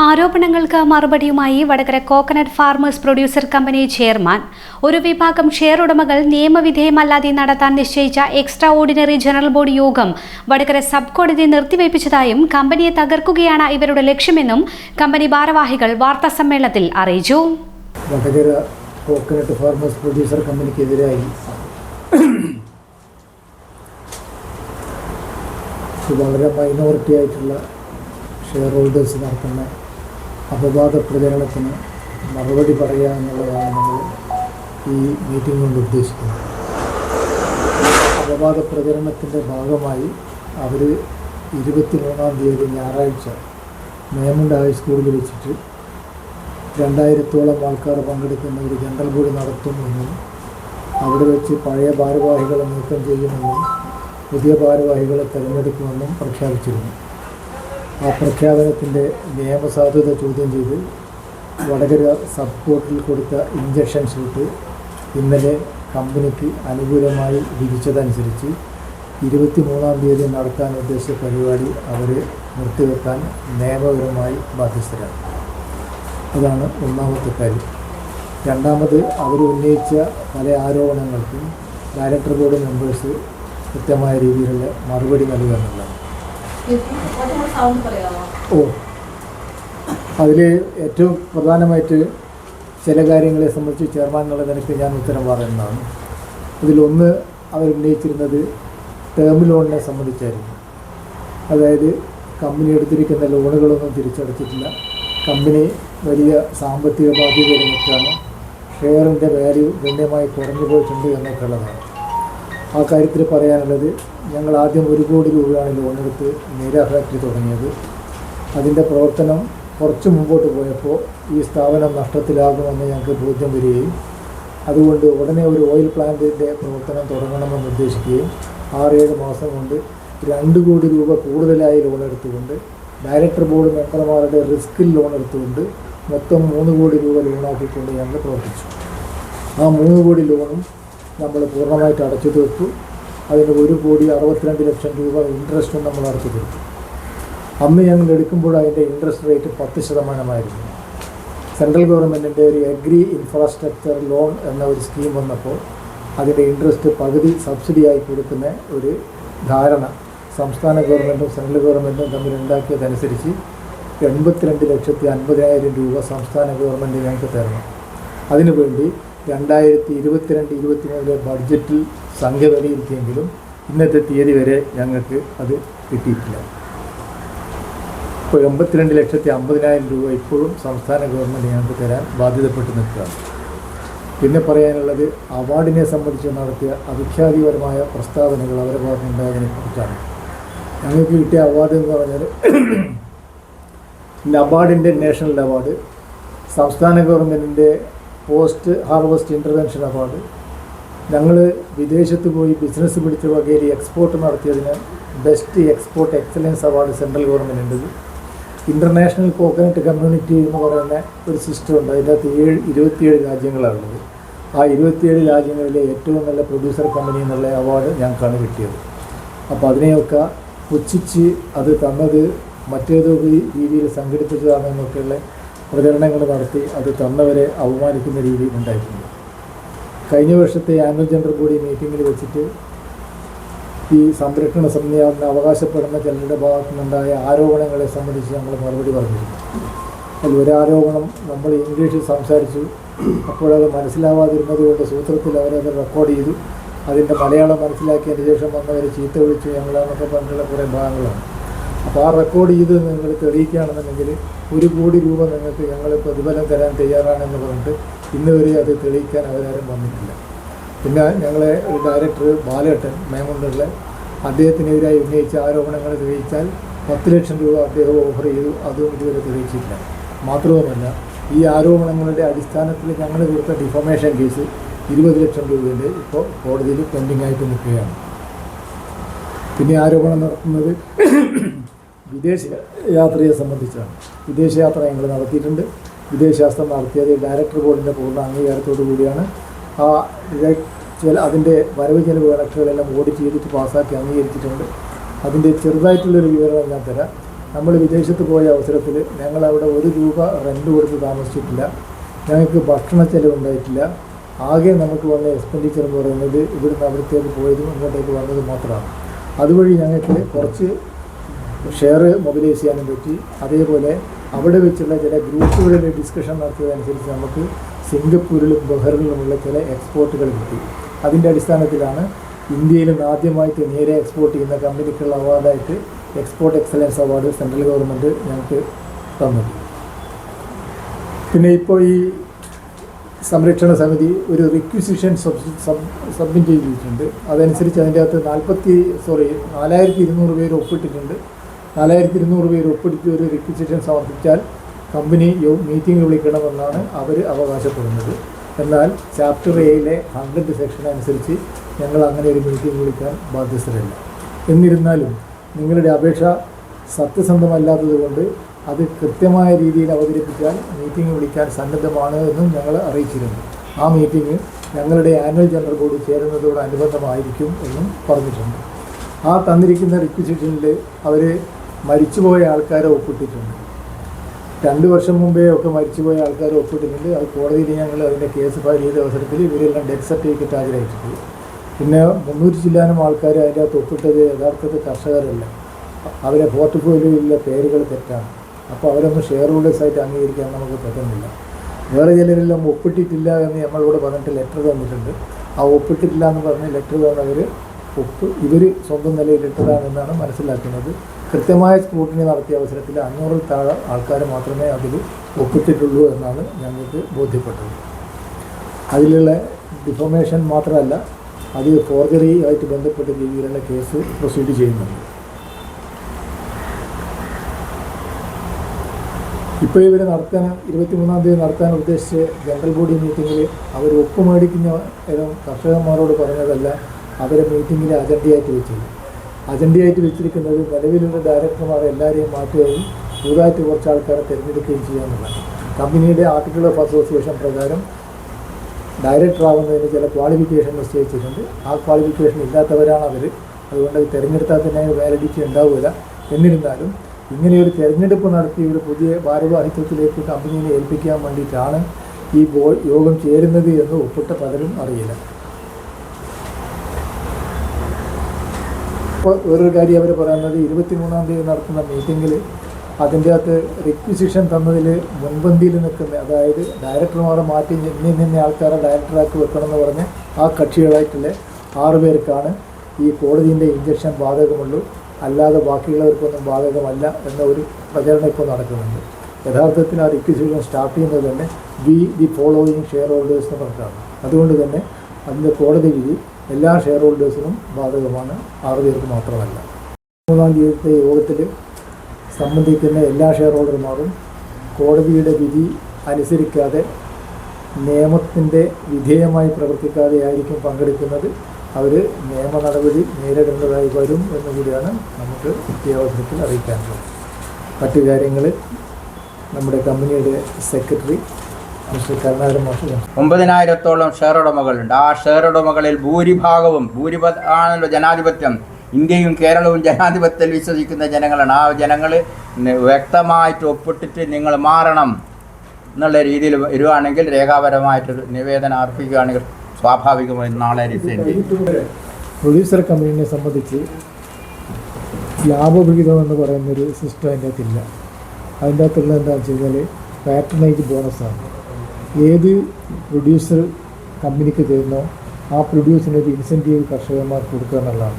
ആരോപണങ്ങൾക്ക് മറുപടിയുമായി Vadakara coconut farmers producer company chairman. ഒരു വിഭാഗം ഷെയർ ഉടമകൾ നിയമവിധേയമല്ലാതെ നടത്താൻ നിശ്ചയിച്ച എക്സ്ട്രാ ഓർഡിനറി ജനറൽ ബോർഡ് യോഗം വടകര സബ് കോടതി നിർത്തിവയ്പ്പിച്ചതായും കമ്പനിയെ തകർക്കുകയാണ് ഇവരുടെ ലക്ഷ്യമെന്നും കമ്പനി ഭാരവാഹികൾ വാർത്താ സമ്മേളനത്തിൽ അറിയിച്ചു. വടകര കോക്കനട്ട് ഫാർമേഴ്സ് പ്രൊഡ്യൂസർ കമ്പനിക്കെതിരായി വളരെ മൈനോറിറ്റി ആയിട്ടുള്ള ഷെയർ ഹോൾഡേഴ്സ് നടത്തുന്ന അപവാദ പ്രചരണത്തിന് മറുപടി പറയുക എന്നുള്ളതാണ് നമ്മൾ ഈ മീറ്റിംഗ് കൊണ്ട് ഉദ്ദേശിക്കുന്നത്. അപവാദ പ്രചരണത്തിന്റെ ഭാഗമായി അവർ ഇരുപത്തി മൂന്നാം തീയതി ഞായറാഴ്ച മേമുണ്ട ഹൈസ്കൂളിൽ വെച്ചിട്ട് രണ്ടായിരത്തോളം ആൾക്കാർ പങ്കെടുക്കുന്ന ഒരു ജനറൽ ബോഡി നടത്തുമെന്നും അവിടെ വെച്ച് പഴയ ഭാരവാഹികളെ നീക്കം ചെയ്യുമെന്നും പുതിയ ഭാരവാഹികളെ തിരഞ്ഞെടുക്കുമെന്നും പ്രഖ്യാപിച്ചിരുന്നു. ആ പ്രഖ്യാപനത്തിന്റെ നിയമസാധുത ചോദ്യം ചെയ്ത് വടകര സബ് കോർട്ടിൽ കൊടുത്ത ഇഞ്ചക്ഷൻ ഷൂട്ട് ഇന്നലെ കമ്പനിക്ക് അനുകൂലമായി വിധിച്ചതനുസരിച്ച് ഇരുപത്തി മൂന്നാം തീയതി നടത്താൻ ഉദ്ദേശിച്ച പരിപാടി അവരെ നിർത്തിവെക്കാൻ നിയമപരമായി ബാധ്യസ്ഥരാണ്. അതാണ് ഒന്നാമത്തെ കാര്യം. രണ്ടാമത് അവർ ഉന്നയിച്ച പല ആരോപണങ്ങൾക്കും ഡയറക്ടർ ബോർഡ് മെമ്പേഴ്സ് കൃത്യമായ രീതിയിലുള്ള മറുപടി നൽകുക എന്നുള്ളതാണ്. ഓ. അതിൽ ഏറ്റവും പ്രധാനമായിട്ട് ചില കാര്യങ്ങളെ സംബന്ധിച്ച് ചെയർമാൻ എന്നുള്ള നിലയ്ക്ക് ഞാൻ ഉത്തരം പറയുന്നതാണ്. അതിലൊന്ന് അവർ ഉന്നയിച്ചിരുന്നത് ടേം ലോണിനെ സംബന്ധിച്ചായിരുന്നു. അതായത് കമ്പനി എടുത്തിരിക്കുന്ന ലോണുകളൊന്നും തിരിച്ചടച്ചിട്ടില്ല. കമ്പനി വലിയ സാമ്പത്തിക ബാധ്യതയിൽ നിൽക്കുകയാണ് ഷെയറിന്റെ വാല്യൂ ഗണ്യമായി കുറഞ്ഞു പോയിട്ടുണ്ട് എന്നൊക്കെ ഉള്ളതാണ്. ആ കാര്യത്തിൽ പറയാനുള്ളത് ഞങ്ങൾ ആദ്യം ഒരു കോടി രൂപയാണ് ലോണെടുത്ത് നേര ഫാക്ടറി തുടങ്ങിയത്. അതിന്റെ പ്രവർത്തനം കുറച്ച് മുമ്പോട്ട് പോയപ്പോൾ ഈ സ്ഥാപനം നഷ്ടത്തിലാകുമെന്ന് ഞങ്ങൾക്ക് ബോധ്യം വരികയും അതുകൊണ്ട് ഉടനെ ഒരു ഓയിൽ പ്ലാന്റിന്റെ പ്രവർത്തനം തുടങ്ങണമെന്ന് ഉദ്ദേശിക്കുകയും ആറേഴ് മാസം കൊണ്ട് രണ്ട് കോടി രൂപ കൂടുതലായി ലോൺ എടുത്തുകൊണ്ട് ഡയറക്ടർ ബോർഡ് മെമ്പർമാരുടെ റിസ്കിൽ ലോൺ എടുത്തുകൊണ്ട് മൊത്തം മൂന്ന് കോടി രൂപ ലോണാക്കിക്കൊണ്ട് ഞങ്ങൾ പ്രവർത്തിച്ചു. ആ മൂന്ന് കോടി ലോണും നമ്മൾ പൂർണമായിട്ട് അടച്ചു തീർത്തു. അതിന് ഒരു കോടി അറുപത്തിരണ്ട് ലക്ഷം രൂപ ഇൻട്രസ്റ്റും നമ്മൾ അടച്ചു തീർത്തു. അന്ന് ഞങ്ങൾ എടുക്കുമ്പോൾ അതിന്റെ ഇൻട്രസ്റ്റ് റേറ്റ് പത്ത് ശതമാനമായിരുന്നു. സെൻട്രൽ ഗവൺമെന്റിന്റെ ഒരു അഗ്രി ഇൻഫ്രാസ്ട്രക്ചർ ലോൺ എന്ന ഒരു സ്കീം വന്നപ്പോൾ അതിന്റെ ഇൻട്രസ്റ്റ് പകുതി സബ്സിഡിയായി കൊടുക്കുന്ന ഒരു ധാരണ സംസ്ഥാന ഗവൺമെന്റും സെൻട്രൽ ഗവൺമെന്റും തമ്മിൽ ഉണ്ടാക്കിയതനുസരിച്ച് എൺപത്തിരണ്ട് ലക്ഷത്തി അൻപതിനായിരം രൂപ സംസ്ഥാന ഗവൺമെന്റ് ഞങ്ങൾക്ക് തരണം. അതിനുവേണ്ടി രണ്ടായിരത്തി ഇരുപത്തിരണ്ട് ഇരുപത്തിമൂന്നിലെ ബഡ്ജറ്റിൽ സംഖ്യ വിലയിരുത്തിയെങ്കിലും ഇന്നത്തെ തീയതി വരെ ഞങ്ങൾക്ക് അത് കിട്ടിയിട്ടില്ല. ഇപ്പോൾ എൺപത്തിരണ്ട് ലക്ഷത്തി അമ്പതിനായിരം രൂപ ഇപ്പോഴും സംസ്ഥാന ഗവൺമെന്റ് ഞങ്ങൾക്ക് തരാൻ ബാധ്യതപ്പെട്ട് നിൽക്കുകയാണ്. പിന്നെ പറയാനുള്ളത് അവാർഡിനെ സംബന്ധിച്ച് നടത്തിയ അവിഖ്യാതിപരമായ പ്രസ്താവനകൾ അവരുടെ ഭാഗത്തുണ്ടായതിനെ കുറിച്ചാണ്. ഞങ്ങൾക്ക് കിട്ടിയ അവാർഡ് എന്ന് പറഞ്ഞാൽ നബാർഡിന്റെ നാഷണൽ അവാർഡ് സംസ്ഥാന ഗവൺമെന്റിന്റെ പോസ്റ്റ് ഹാർവസ്റ്റ് ഇന്റർവെൻഷൻ അവാർഡ്. ഞങ്ങൾ വിദേശത്ത് പോയി ബിസിനസ് പിടിച്ച വകയിൽ എക്സ്പോർട്ട് നടത്തിയതിന് best export excellence award central ഗവൺമെന്റിന്റെത് international coconut community എന്ന് പറയുന്ന ഒരു സിസ്റ്റം ഉണ്ട്. അതിന്റെ ഏഴ് ഇരുപത്തിയേഴ് രാജ്യങ്ങളാണുള്ളത് ആ ഇരുപത്തിയേഴ് രാജ്യങ്ങളിലെ ഏറ്റവും നല്ല പ്രൊഡ്യൂസർ കമ്പനി എന്നുള്ള അവാർഡ് ഞങ്ങൾക്കാണ് കിട്ടിയത്. അപ്പോൾ അതിനെയൊക്കെ പുച്ഛിച്ച് അത് തന്നത് മറ്റേതോ രീതിയിൽ സംഘടിപ്പിച്ചതാണെന്നൊക്കെയുള്ള പ്രചരണങ്ങൾ നടത്തി അത് തന്നവരെ അപമാനിക്കുന്ന രീതിയിൽ ഉണ്ടായിട്ടുണ്ട്. കഴിഞ്ഞ വർഷത്തെ ആനുവൽ ജനറൽ ബോഡി മീറ്റിങ്ങിൽ വെച്ചിട്ട് ഈ സംരക്ഷണ സമിതിയാണെന്ന് അവകാശപ്പെടുന്ന ചിലരുടെ ഭാഗത്തു നിന്നുണ്ടായ ആരോപണങ്ങളെ സംബന്ധിച്ച് നമ്മൾ മറുപടി പറഞ്ഞിരുന്നു. അതിൽ ഒരാരോപണം നമ്മൾ ഇംഗ്ലീഷിൽ സംസാരിച്ചു. അപ്പോഴത് മനസ്സിലാവാതിരുന്നത് കൊണ്ട് സൂത്രത്തിൽ അവരത് റെക്കോർഡ് ചെയ്തു. അതിന്റെ മലയാളം മനസ്സിലാക്കിയതിന് ശേഷം വന്നവർ ചീത്ത വിളിച്ചു ഞങ്ങളെന്നൊക്കെ പറഞ്ഞിട്ടുള്ള കുറേ ഭാഗങ്ങളാണ്. അപ്പോൾ ആ റെക്കോർഡ് ചെയ്ത് നിങ്ങൾ തെളിയിക്കുകയാണെന്നുണ്ടെങ്കിൽ ഒരു കോടി രൂപ നിങ്ങൾക്ക് ഞങ്ങൾ പ്രതിഫലം തരാൻ തയ്യാറാണെന്ന് പറഞ്ഞിട്ട് ഇന്ന് വരെ അത് തെളിയിക്കാൻ അവരാരും വന്നിട്ടില്ല. പിന്നെ ഞങ്ങളെ ഒരു ഡയറക്ടർ ബാലേട്ടൻ മേമുണ്ടുള്ള അദ്ദേഹത്തിനെതിരായി ഉന്നയിച്ച ആരോപണങ്ങൾ തെളിയിച്ചാൽ പത്ത് ലക്ഷം രൂപ അദ്ദേഹം ഓഫർ ചെയ്തു. അതും ഇതുവരെ തെളിയിച്ചിട്ടില്ല. മാത്രവുമല്ല ഈ ആരോപണങ്ങളുടെ അടിസ്ഥാനത്തിൽ ഞങ്ങൾ കൊടുത്ത ഡിഫമേഷൻ കേസ് ഇരുപത് ലക്ഷം രൂപയുടെ ഇപ്പോൾ കോടതിയിൽ പെൻഡിംഗ് ആയിട്ട് നിൽക്കുകയാണ്. പിന്നെ ആരോപണം നടത്തുന്നത് വിദേശ യാത്രയെ സംബന്ധിച്ചാണ്. വിദേശയാത്ര ഞങ്ങൾ നടത്തിയിട്ടുണ്ട്. വിദേശയാത്ര നടത്തിയത് ഡയറക്ടർ ബോർഡിന്റെ പൂർണ അംഗീകാരത്തോടു കൂടിയാണ്. ആ ചില അതിന്റെ വരവ് ചെലവ് കണക്കുകളെല്ലാം ഓഡിറ്റ് ചെയ്തിട്ട് പാസ്സാക്കി അംഗീകരിച്ചിട്ടുണ്ട്. അതിന്റെ ചെറുതായിട്ടുള്ളൊരു വിവരണം ഞാൻ തരാം. നമ്മൾ വിദേശത്ത് പോയ അവസരത്തിൽ ഞങ്ങൾ അവിടെ ഒരു രൂപ റെന്റ് കൊടുത്ത് താമസിച്ചിട്ടില്ല. ഞങ്ങൾക്ക് ഭക്ഷണ ചെലവുണ്ടായിട്ടില്ല ആകെ നമുക്ക് വന്ന എക്സ്പെൻഡിച്ചർ എന്ന് പറയുന്നത് ഇവിടുന്ന് അവിടത്തേക്ക് പോയതും ഇങ്ങോട്ടേക്ക് വന്നതും മാത്രമാണ്. അതുവഴി ഞങ്ങൾക്ക് കുറച്ച് ഷെയർ മൊബിലൈസ് ചെയ്യാനും പറ്റി. അതേപോലെ അവിടെ വെച്ചുള്ള ചില ഗ്രൂപ്പുകളുടെ ഡിസ്കഷൻ നടത്തിയതനുസരിച്ച് നമുക്ക് സിംഗപ്പൂരിലും ബഹ്റിനിലുമുള്ള ചില എക്സ്പോർട്ടുകൾ കിട്ടി. അതിന്റെ അടിസ്ഥാനത്തിലാണ് ഇന്ത്യയിൽ നിന്ന് ആദ്യമായിട്ട് നേരെ എക്സ്പോർട്ട് ചെയ്യുന്ന കമ്പനിക്കുള്ള അവാർഡായിട്ട് export excellence award central government ഞങ്ങൾക്ക് തന്നത്. പിന്നെ ഇപ്പോൾ ഈ സംരക്ഷണ സമിതി ഒരു റിക്വിസിഷൻ സബ്മിറ്റ് ചെയ്തിട്ടുണ്ട്. അതനുസരിച്ച് അതിന്റെ അകത്ത് നാൽപ്പത്തി സോറി നാലായിരത്തി ഇരുന്നൂറ് പേര് ഒപ്പിട്ടിട്ടുണ്ട്. നാലായിരത്തി ഇരുന്നൂറ് പേര് ഒപ്പിടിച്ച് ഒരു റിക്വിസിഷൻ സമർപ്പിച്ചാൽ കമ്പനി മീറ്റിംഗ് വിളിക്കണമെന്നാണ് അവർ അവകാശപ്പെടുന്നത്. എന്നാൽ ചാപ്റ്റർ എയിലെ ഹൺഡ്രഡ് സെക്ഷൻ അനുസരിച്ച് ഞങ്ങൾ അങ്ങനെ ഒരു മീറ്റിംഗ് വിളിക്കാൻ ബാധ്യസ്ഥരല്ല. എന്നിരുന്നാലും നിങ്ങളുടെ അപേക്ഷ സത്യസന്ധമല്ലാത്തതുകൊണ്ട് അത് കൃത്യമായ രീതിയിൽ അവതരിപ്പിച്ചാൽ മീറ്റിംഗ് വിളിക്കാൻ സന്നദ്ധമാണ് എന്നും ഞങ്ങൾ അറിയിച്ചിരുന്നു. ആ മീറ്റിംഗ് ഞങ്ങളുടെ ആനുവൽ ജനറൽ ബോർഡ് ചേരുന്നതോടനുബന്ധമായിരിക്കും എന്നും പറഞ്ഞിട്ടുണ്ട്. ആ തന്നിരിക്കുന്ന റിക്വസിഷനിൽ അവർ മരിച്ചുപോയ ആൾക്കാരെ ഒപ്പിട്ടിട്ടുണ്ട്. രണ്ട് വർഷം മുമ്പേ ഒക്കെ മരിച്ചുപോയ ആൾക്കാരെ ഒപ്പിട്ടിട്ടുണ്ട്. അത് കോടതിയിൽ ഞങ്ങൾ അതിന്റെ കേസ് ഫയൽ ചെയ്ത അവസരത്തിൽ ഇവരെല്ലാം ഡെത്ത് സർട്ടിഫിക്കറ്റ് ഹാജരായിട്ടുണ്ട് പിന്നെ മുന്നൂറ്റി ചില്ലാനും ആൾക്കാർ അതിന്റെ അകത്ത് ഒപ്പിട്ടത് യഥാർത്ഥത്തിൽ കർഷകരല്ല. അവരെ പോർട്ട്ഫോളിയോയിലെ പേരുകൾ തെറ്റാണ്. അപ്പോൾ അവരൊന്നും ഷെയർ ഹോൾഡേഴ്സായിട്ട് അംഗീകരിക്കാൻ നമുക്ക് പറ്റുന്നില്ല. വേറെ ചിലരെല്ലാം ഒപ്പിട്ടിട്ടില്ല എന്ന് നമ്മളോട് പറഞ്ഞിട്ട് ലെറ്റർ തന്നിട്ടുണ്ട്. ആ ഒപ്പിട്ടിട്ടില്ല എന്ന് പറഞ്ഞ് ലെറ്റർ തന്നവർ ഒപ്പ് ഇവർ സ്വന്തം നിലയിൽ ഇട്ടതാണെന്നാണ് മനസ്സിലാക്കുന്നത്. കൃത്യമായ സ്ക്രൂട്ടിനി നടത്തിയ അവസരത്തിൽ അഞ്ഞൂറിൽ താഴെ ആൾക്കാർ മാത്രമേ അതിൽ ഒപ്പിട്ടിട്ടുള്ളൂ എന്നാണ് ഞങ്ങൾക്ക് ബോധ്യപ്പെട്ടത്. അതിലുള്ള ഡിഫോമേഷൻ മാത്രമല്ല അത് ഫോർജറി ആയിട്ട് ബന്ധപ്പെട്ട രീതിയിലുള്ള കേസ് പ്രൊസീഡ് ചെയ്യുന്നുണ്ട്. ഇപ്പോൾ ഇവർ നടത്താൻ ഇരുപത്തിമൂന്നാം തീയതി നടത്താൻ ഉദ്ദേശിച്ച ജനറൽ ബോഡി മീറ്റിങ്ങിൽ അവർ ഒപ്പ് മേടിക്കുന്ന കർഷകന്മാരോട് പറഞ്ഞതല്ല അവരെ മീറ്റിങ്ങിൽ അജണ്ടയായിട്ട് വെച്ചത്. അജണ്ടയായിട്ട് വെച്ചിരിക്കുന്നത് നിലവിലുള്ള ഡയറക്ടർമാരെ എല്ലാവരെയും മാറ്റുകയും പുതുതായിട്ട് കുറച്ച് ആൾക്കാരെ തിരഞ്ഞെടുക്കുകയും ചെയ്യാമെന്നുള്ളതാണ് കമ്പനിയുടെ ആർട്ടിക്കിൾ ഓഫ് അസോസിയേഷൻ പ്രകാരം ഡയറക്ടർ ആവുന്നതിന് ചില ക്വാളിഫിക്കേഷൻ നിശ്ചയിച്ചിട്ടുണ്ട്. ആ ക്വാളിഫിക്കേഷൻ ഇല്ലാത്തവരാണ് അവർ അതുകൊണ്ട് അത് തിരഞ്ഞെടുത്താൽ തന്നെ വാലിഡിറ്റി ഉണ്ടാവില്ല. എന്നിരുന്നാലും ഇങ്ങനെയൊരു തിരഞ്ഞെടുപ്പ് നടത്തി ഒരു പുതിയ ഭാരവാഹിത്വത്തിലേക്ക് കമ്പനിയെ ഏൽപ്പിക്കാൻ വേണ്ടിയിട്ടാണ് ഈ ബോ യോഗം ചേരുന്നത് എന്ന് ഒപ്പിട്ട പലരും അറിയില്ല. ഇപ്പോൾ വേറൊരു കാര്യം അവർ പറയുന്നത് ഇരുപത്തിമൂന്നാം തീയതി നടത്തുന്ന മീറ്റിങ്ങിൽ അതിന്റെ അകത്ത് റിക്വിസിഷൻ തന്നതിൽ മുൻപന്തിയിൽ നിൽക്കുന്ന അതായത് ഡയറക്ടർമാരെ മാറ്റി ഇന്ന ഇന്ന ആൾക്കാരെ ഡയറക്ടറാക്കി വെക്കണമെന്ന് പറഞ്ഞ് ആ കക്ഷികളായിട്ടുള്ള ആറ് പേർക്കാണ് ഈ കോടതിന്റെ ഇഞ്ചക്ഷൻ ബാധകമുള്ളൂ. അല്ലാതെ ബാക്കിയുള്ളവർക്കൊന്നും ബാധകമല്ല എന്ന ഒരു പ്രചരണം ഇപ്പോൾ നടക്കുന്നുണ്ട്. യഥാർത്ഥത്തിൽ ആ റിക്വിസിഷൻ സ്റ്റാർട്ട് ചെയ്യുന്നത് തന്നെ we the following shareholders എന്ന് പറഞ്ഞിട്ടാണ്. അതുകൊണ്ട് തന്നെ അതിന്റെ കോടതി വിധി എല്ലാ ഷെയർ ഹോൾഡേഴ്സിനും ബാധകമാണ്. ആറ് പേർക്ക് മാത്രമല്ല. മൂന്നാം തീയതിത്തെ യോഗത്തിൽ സംബന്ധിക്കുന്ന എല്ലാ ഷെയർ ഹോൾഡർമാരും കോടതിയുടെ വിധി അനുസരിക്കാതെ നിയമത്തിന്റെ വിധേയമായി പ്രവർത്തിക്കാതെ ആയിരിക്കും പങ്കെടുക്കുന്നത്. അവർ നിയമ നടപടി നേരിടേണ്ടതായി വരും എന്നുകൂടിയാണ് നമുക്ക് ഈ അവസരത്തിൽ അറിയിക്കാനുള്ളത്. മറ്റു കാര്യങ്ങൾ നമ്മുടെ കമ്പനിയുടെ സെക്രട്ടറി ഒമ്പതിനായിരത്തോളം ഷെയർ ഉടമകളുണ്ട് ആ ഷെയർ ഉടമകളിൽ ഭൂരിഭാഗവും ഭൂരിപ ആണല്ലോ ജനാധിപത്യം. ഇന്ത്യയും കേരളവും ജനാധിപത്യത്തിൽ വിശ്വസിക്കുന്ന ജനങ്ങളാണ്. ആ ജനങ്ങൾ വ്യക്തമായിട്ട് ഒപ്പിട്ടിട്ട് നിങ്ങൾ മാറണം എന്നുള്ള രീതിയിൽ വരുവാണെങ്കിൽ രേഖാപരമായിട്ട് നിവേദനം അർപ്പിക്കുകയാണെങ്കിൽ സ്വാഭാവികമായും നാളെ റിസൈൻ പ്രൊഡ്യൂസർ കമ്പനീനെ സംബന്ധിച്ച് ലാഭവിഹിതം എന്ന് പറയുന്നൊരു സിസ്റ്റം അതിന്റെ അകത്തില്ല അതിന്റെ അകത്തുള്ള എന്താണെന്ന് വെച്ച് കഴിഞ്ഞാൽ പാറ്റർണേജ് ബോണസാണ് ഏത് പ്രൊഡ്യൂസർ കമ്പനിക്ക് തരുന്നോ ആ പ്രൊഡ്യൂസിന് ഒരു ഇൻസെന്റീവ് കർഷകന്മാർക്ക് കൊടുക്കുക എന്നുള്ളതാണ്.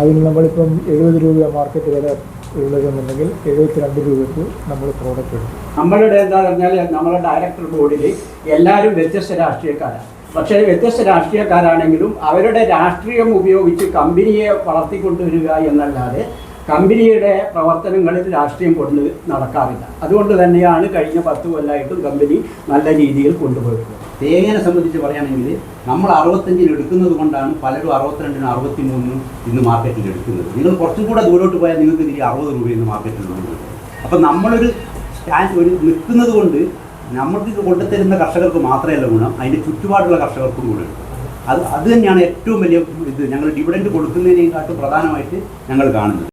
അതിന് നമ്മളിപ്പം എഴുപത് രൂപ മാർക്കറ്റ് വില ഉള്ളതെന്നുണ്ടെങ്കിൽ എഴുപത്തിരണ്ട് രൂപയ്ക്ക് നമ്മൾ പ്രോഡക്റ്റ് എടുക്കും. നമ്മളുടെ എന്താ പറഞ്ഞാൽ നമ്മുടെ ഡയറക്ടർ ബോർഡിൽ എല്ലാവരും വ്യത്യസ്ത രാഷ്ട്രീയക്കാരാണ് പക്ഷേ വ്യത്യസ്ത രാഷ്ട്രീയക്കാരാണെങ്കിലും അവരുടെ രാഷ്ട്രീയം ഉപയോഗിച്ച് കമ്പനിയെ വളർത്തിക്കൊണ്ടുവരിക എന്നല്ലാതെ കമ്പനിയുടെ പ്രവർത്തനങ്ങളിൽ രാഷ്ട്രീയം കൊണ്ട് നടക്കാറില്ല. അതുകൊണ്ട് തന്നെയാണ് കഴിഞ്ഞ പത്ത് കൊല്ലമായിട്ടും കമ്പനി നല്ല രീതിയിൽ കൊണ്ടുപോയിട്ടുള്ളത് തേങ്ങനെ സംബന്ധിച്ച് പറയുകയാണെങ്കിൽ നമ്മൾ അറുപത്തഞ്ചിന് എടുക്കുന്നത് കൊണ്ടാണ് പലരും അറുപത്തിരണ്ടിനും അറുപത്തി മൂന്നിനും ഇന്ന് മാർക്കറ്റിൽ എടുക്കുന്നത്. നിങ്ങൾ കുറച്ചും കൂടെ ദൂരോട്ട് പോയാൽ നിങ്ങൾക്ക് തിരി അറുപത് രൂപ ഇന്ന് മാർക്കറ്റിൽ നിന്നുള്ളത് അപ്പം നമ്മളൊരു സ്റ്റാൻഡ് ഒരു നിൽക്കുന്നത് കൊണ്ട് നമ്മൾക്ക് കൊണ്ടുതരുന്ന കർഷകർക്ക് മാത്രമല്ല ഗുണം അതിന്റെ ചുറ്റുപാടുള്ള കർഷകർക്കും കൂടെ അത് അത് തന്നെയാണ് ഏറ്റവും വലിയ ഇത്. ഞങ്ങൾ ഡിവിഡൻഡ് കൊടുക്കുന്നതിനേക്കാട്ടും പ്രധാനമായിട്ട് ഞങ്ങൾ കാണുന്നത്.